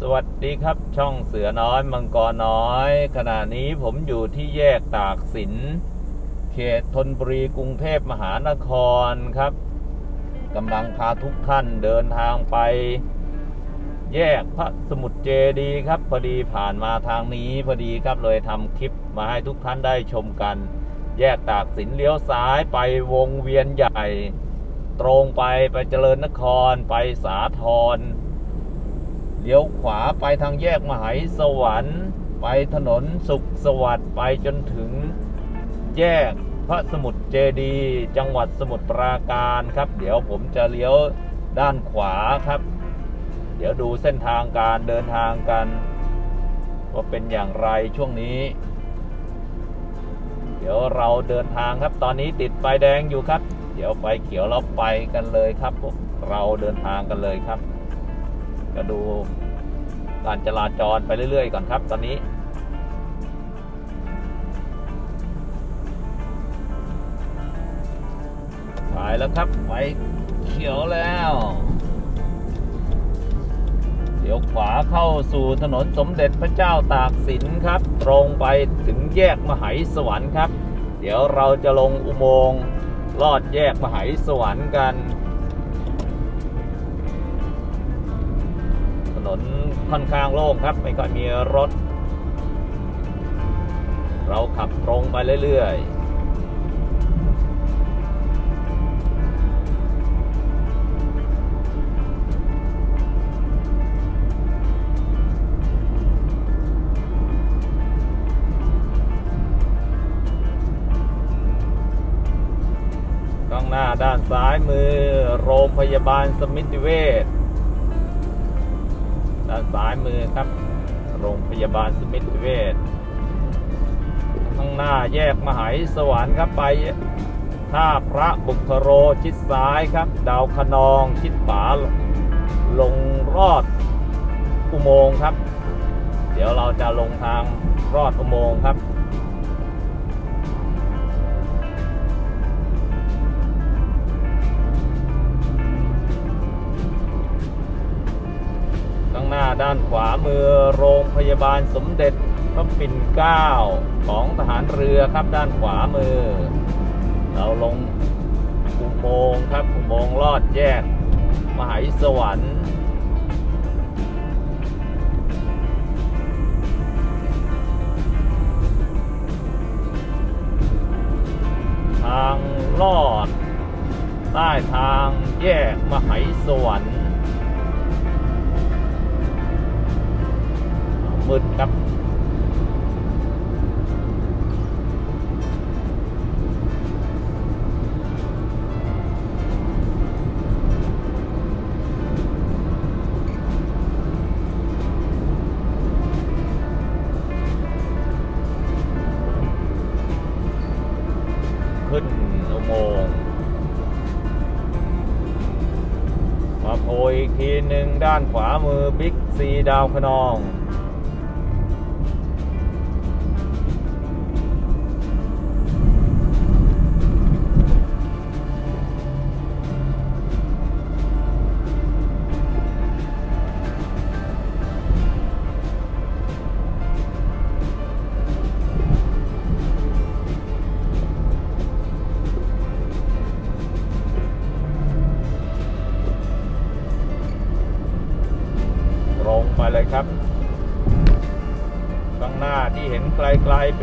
สวัสดีครับช่องเสือน้อยมังกรน้อย ขณะนี้ผมอยู่ที่แยกตากสิน เขตธนบุรีกรุงเทพมหานครครับกำลังพาทุกท่านเดินทางไป แยกพระสมุทรเจดีครับ พอดีผ่านมาทางนี้พอดีครับเลยทำคลิปมาให้ทุกท่านได้ชมกัน แยกตากสินเลี้ยวซ้ายไปวงเวียนใหญ่ ตรงไปไปเจริญนครไปสาทร เลี้ยวขวาไปทางแยกมหายสวรรค์ ไปถนนสุขสวัสดิ์ไปจนถึงแยกพระสมุทรเจดีจังหวัดสมุทรปราการครับ เดี๋ยวผมจะเลี้ยวด้านขวาครับ เดี๋ยวดูเส้นทางการเดินทางกัน ว่าเป็นอย่างไรช่วงนี้ เดี๋ยวเราเดินทางครับ ตอนนี้ติดไฟแดงอยู่ครับ เดี๋ยวไฟเขียวเราไปกันเลยครับพวกเราเดินทางกันเลยครับ ก็ดูการจราจรไปเรื่อย ๆ ก่อนครับ ตอนนี้ ไปแล้วครับไฟเขียวแล้วเดี๋ยวขวาเข้าสู่ถนนสมเด็จพระเจ้าตากสินครับ ตรงไปถึงแยกมหายสวรรค์ครับ เดี๋ยวเราจะลงอุโมงค์ลอดแยกมหายสวรรค์กัน นค่อนข้างโล่งครับ ไม่ค่อยมีรถ เราขับตรงไปเรื่อยๆข้างหน้าด้านซ้ายมือโรงพยาบาลสมิติเวช ซ้ายมือครับ โรงพยาบาลสมิติเวชข้างหน้าแยกมหายสวรรค์ครับไปท่าพระบุคโรชิดซ้ายครับ ดาวคะนองชิดขวาลงรอดอุโมงค์ครับ เดี๋ยวเราจะลงทางรอดอุโมงค์ครับ ด้านขวามือโรงพยาบาลสมเด็จพระปิ่นเกล้าของทหารเรือครับด้านขวามือ เราลงอุโมงค์ครับอุโมงค์ลอดแยก มหาสวรรค์ทางลอด ใต้ทางแยกมหาสวรรค์ มืดครับขึ้นอุโมงค์มาโผล่อีกทีหนึ่งด้านขวามือบิ๊กซีดาวคะนอง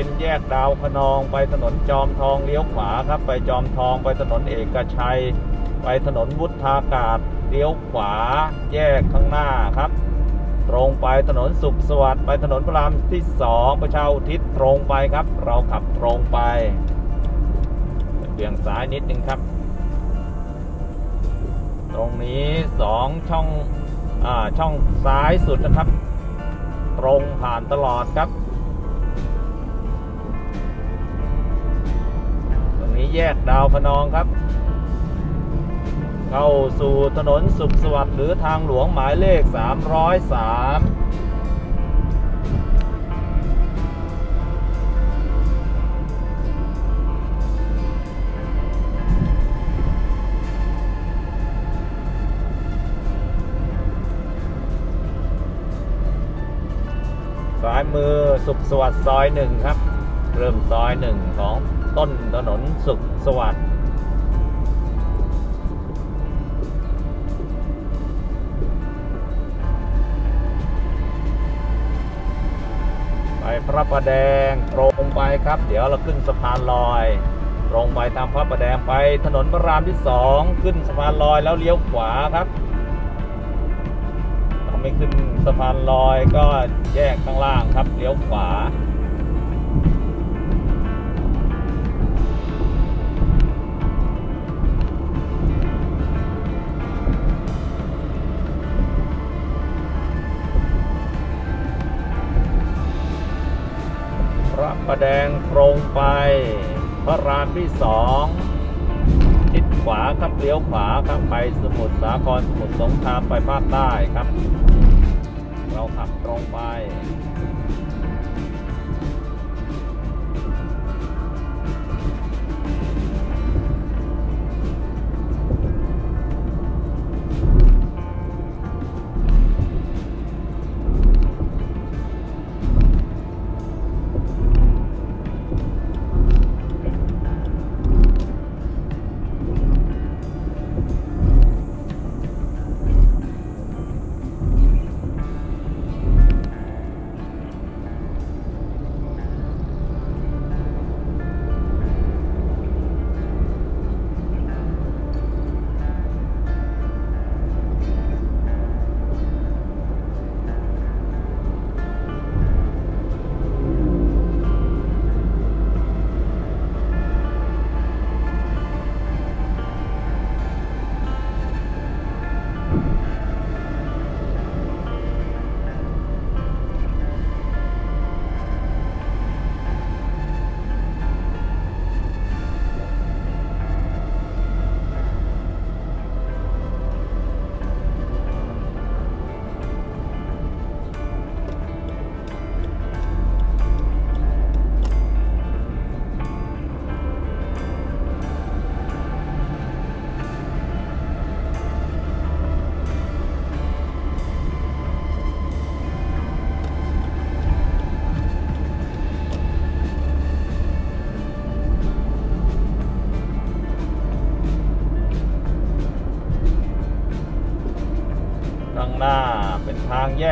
เป็นแยกดาวคะนองไปถนนจอมทองเลี้ยวขวาครับ ไปจอมทองไปถนนเอกชัย ไปถนนวุฒากาศเลี้ยวขวา แยกข้างหน้าครับ ตรงไปถนนสุขสวัสดิ์ไปถนนพระรามที่สองประชาอุทิศตรงไปครับ เราขับตรงไปเบี่ยงซ้ายนิดนึงครับ ตรงนี้สองช่องอ่าช่องซ้ายสุดนะครับ ตรงผ่านตลอดครับ แยกดาวพนองครับ เข้าสู่ถนนสุขสวัสดิ์หรือทางหลวงหมายเลข 303ซ้ายมือสุขสวัสดิ์ซอยหนึ่งครับ เริ่มซอยหนึ่งของ ต้นถนนสุขสวัสดิ์ไปพระประแดงตรงไปครับ เดี๋ยวเราขึ้นสะพานลอย ตรงไปตามพระประแดงไปถนนพระรามที่สองขึ้นสะพานลอยแล้วเลี้ยวขวาครับถ้าไม่ขึ้นสะพานลอยก็แยกข้างล่างครับเลี้ยวขวา ประแดงตรงไป พระรามที่สองทิศขวาครับเลี้ยวขวาครับไปสมุทรสาครสมุทรสงครามไปภาคใต้ครับ เราขับตรงไป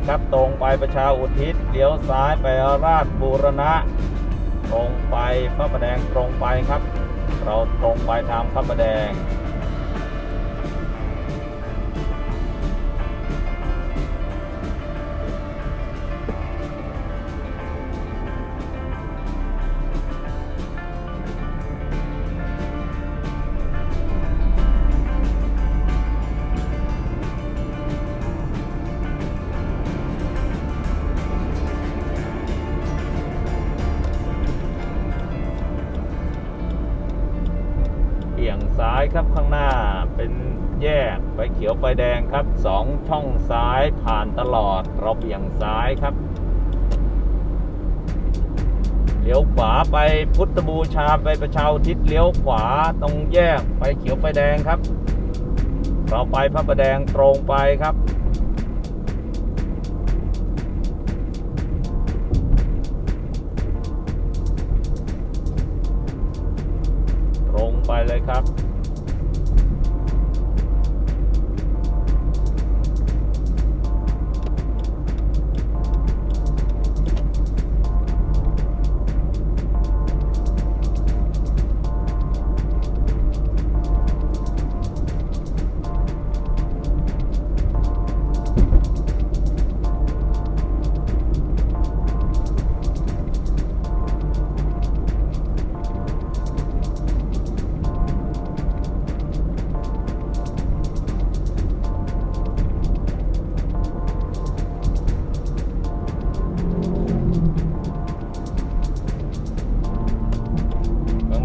ทางแยกครับ ตรงไปประชาอุทิศเลี้ยวซ้ายไปราชบูรณะ ตรงไปพระประแดงตรงไปครับ เราตรงไปทางพระประแดง ครับสองช่องซ้ายผ่านตลอดเราเบี่ยงซ้ายครับเลี้ยวขวาไปพุทธบูชาไปประชาทิศเลี้ยวขวาตรงแยกไฟเขียวไฟแดงครับ เราไปพระประแดงตรงไปครับ ตรงไปเลยครับ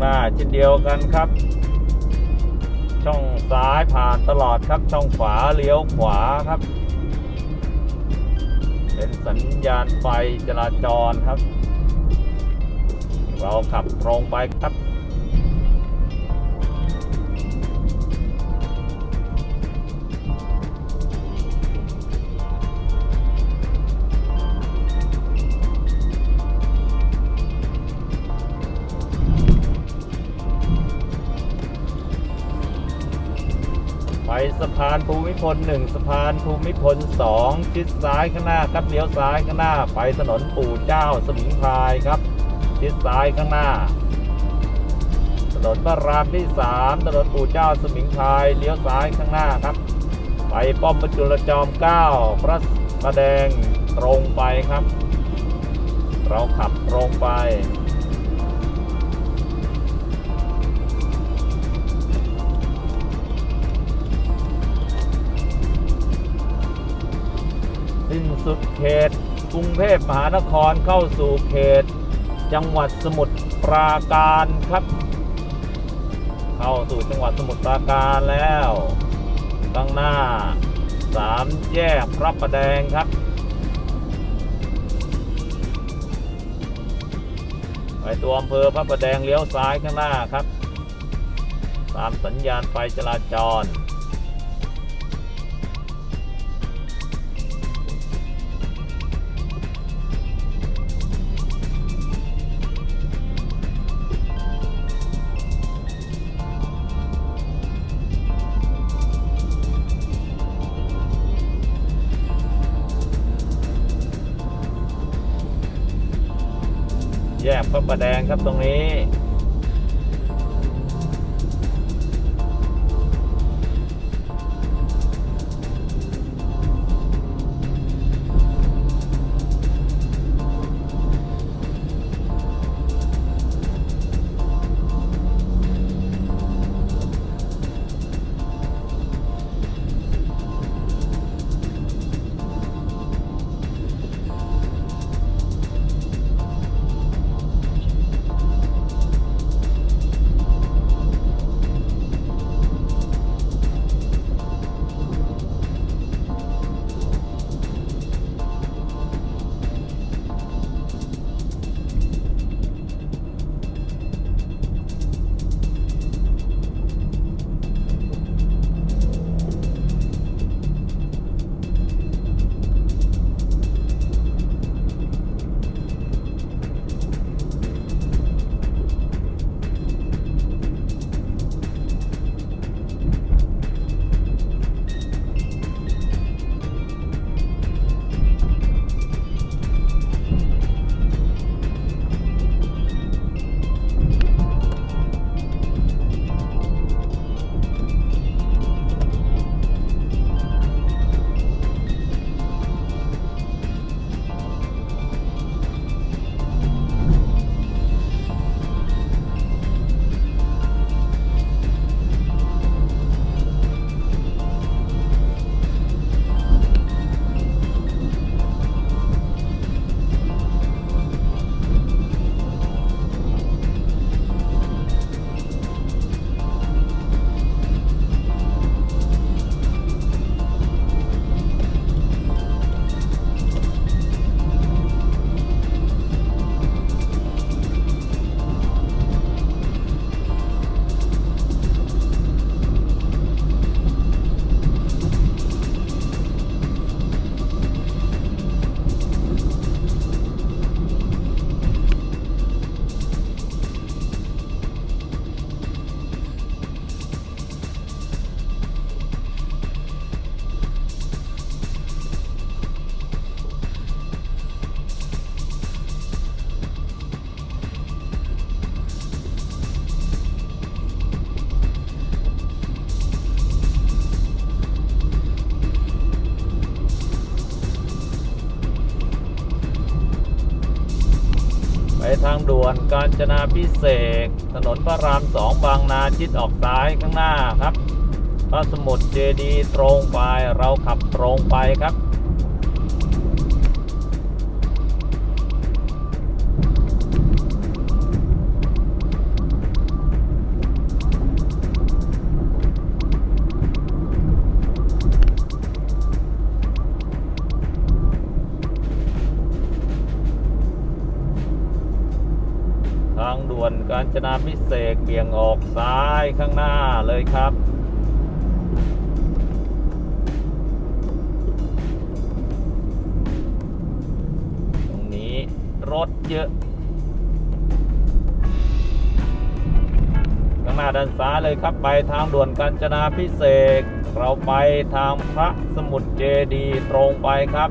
ข้างหน้าเช่นเดียวกันครับ ช่องซ้ายผ่านตลอดครับ ช่องขวาเลี้ยวขวาครับ เป็นสัญญาณไฟจราจรครับ เราขับตรงไปครับะพานภูมิพลหนึ่งสะพานภูมิพลสองชิดซ้ายข้างหน้าครับเลี้ยวซ้ายข้างหน้า ไปถนนปู่เจ้าสมิงพรายครับชิดซ้ายข้างหน้า ถนนพระรามที่สามถนนปู่เจ้าสมิงพรายเลี้ยวซ้ายข้างหน้าครับ ไปป้อมประจุลจอมเกล้าพระประแดงตรงไปครับ เราขับตรงไป สิ้นสุดเขต กรุงเทพมหานครเข้าสู่เขต จังหวัดสมุทรปราการครับ เข้าสู่จังหวัดสมุทรปราการแล้วข้างหน้าสามแยกพระประแดงครับ ไปตัวอำเภอพระประแดงเลี้ยวซ้ายข้างหน้าครับ ตามสัญญาณไฟจราจร พระประแดงครับตรงนี้ กาญจนาพิเศษถนนพระรามสองบางนาชิดออกซ้ายข้างหน้าครับ พระสมุทรเจดีตรงไปเราขับตรงไปครับ วนการจนาพิเศษเบี่ยงออกซ้ายข้างหน้าเลยครับ ตรงนี้รถเยอะ ข้างหน้าด้านซ้ายเลยครับไปทางด่วนกาญจนาพิเศษ เราไปทางพระสมุทรเจดีตรงไปครับ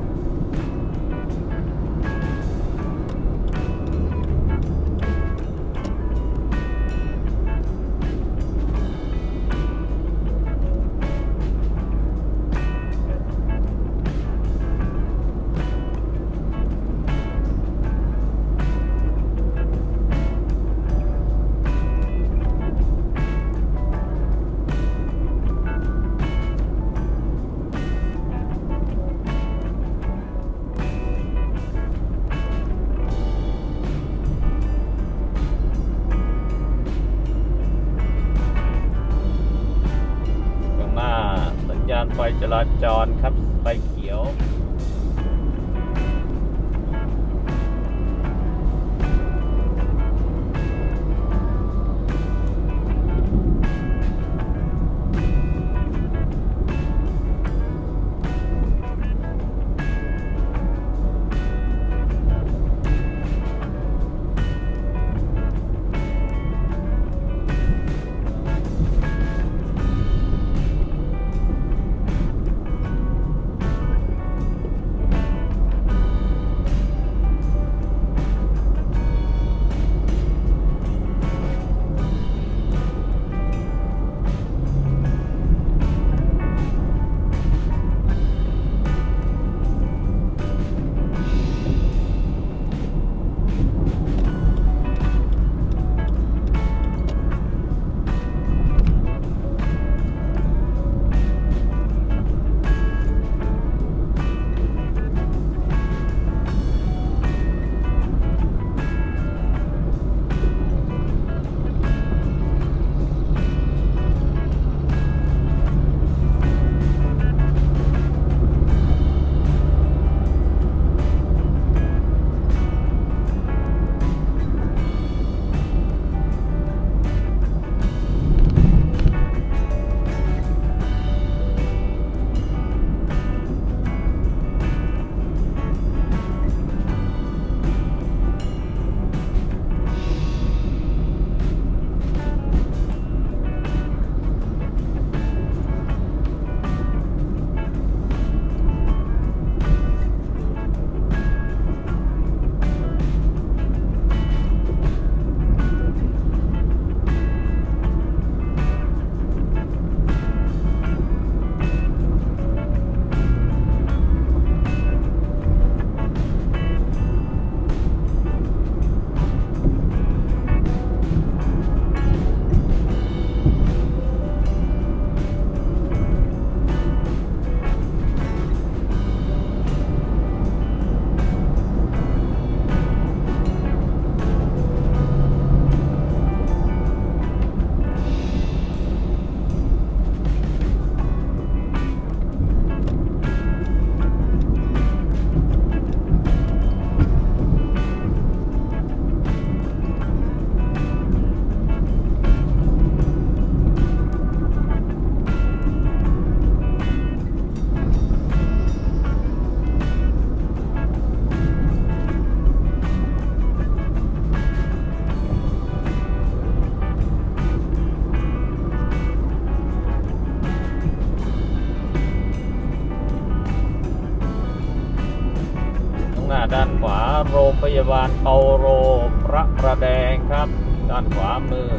ครับ ด้านขวามือ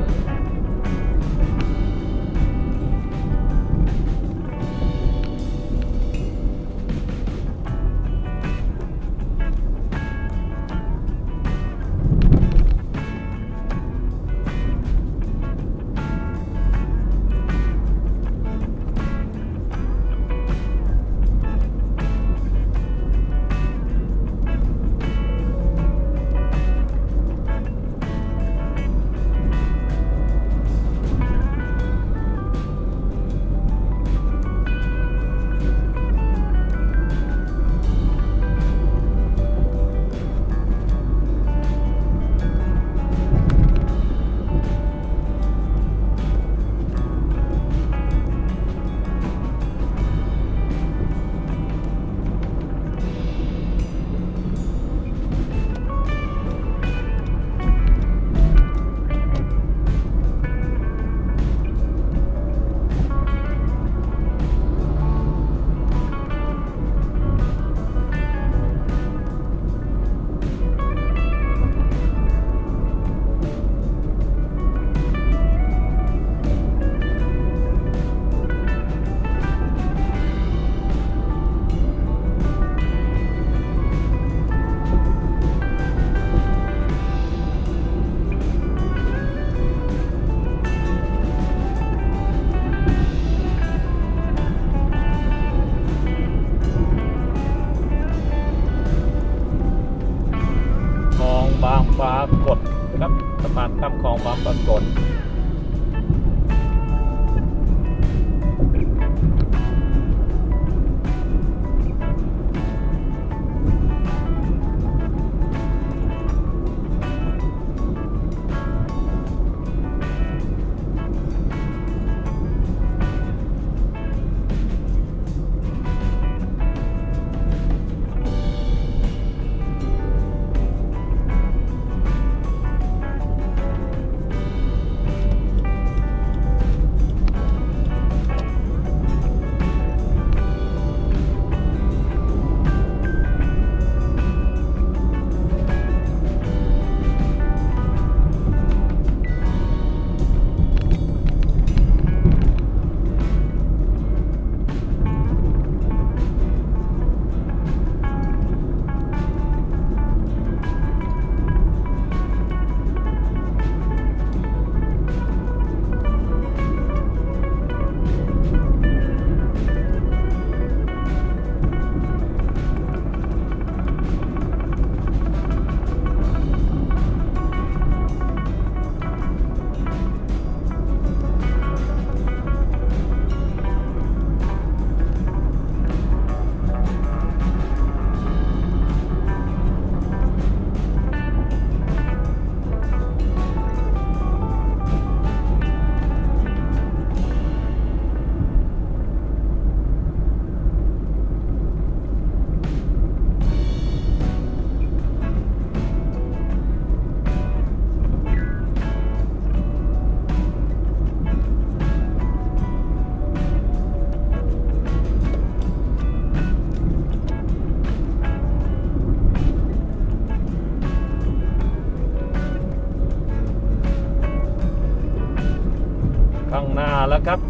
หน้าแล้วครับ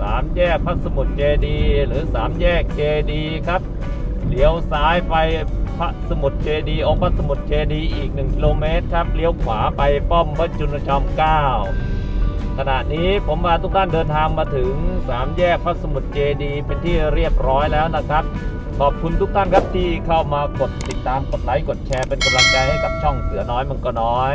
สามแยกพระสมุทรเจดีหรือสามแยกเจดีครับเลี้ยวซ้ายไปพระสมุทรเจดีองค์พระสมุทรเจดีอีก1กิโลเมตรครับเลี้ยวขวาไปป้อมพระจุลจอมเกล้าขณะนี้ผมพาทุกท่านเดินทางมาถึงสามแยกพระสมุทรเจดีเป็นที่เรียบร้อยแล้วนะครับ ขอบคุณทุกท่านครับที่เข้ามากดติดตามกดไลค์กดแชร์เป็นกำลังใจให้กับช่องเสือน้อยมังกรน้อย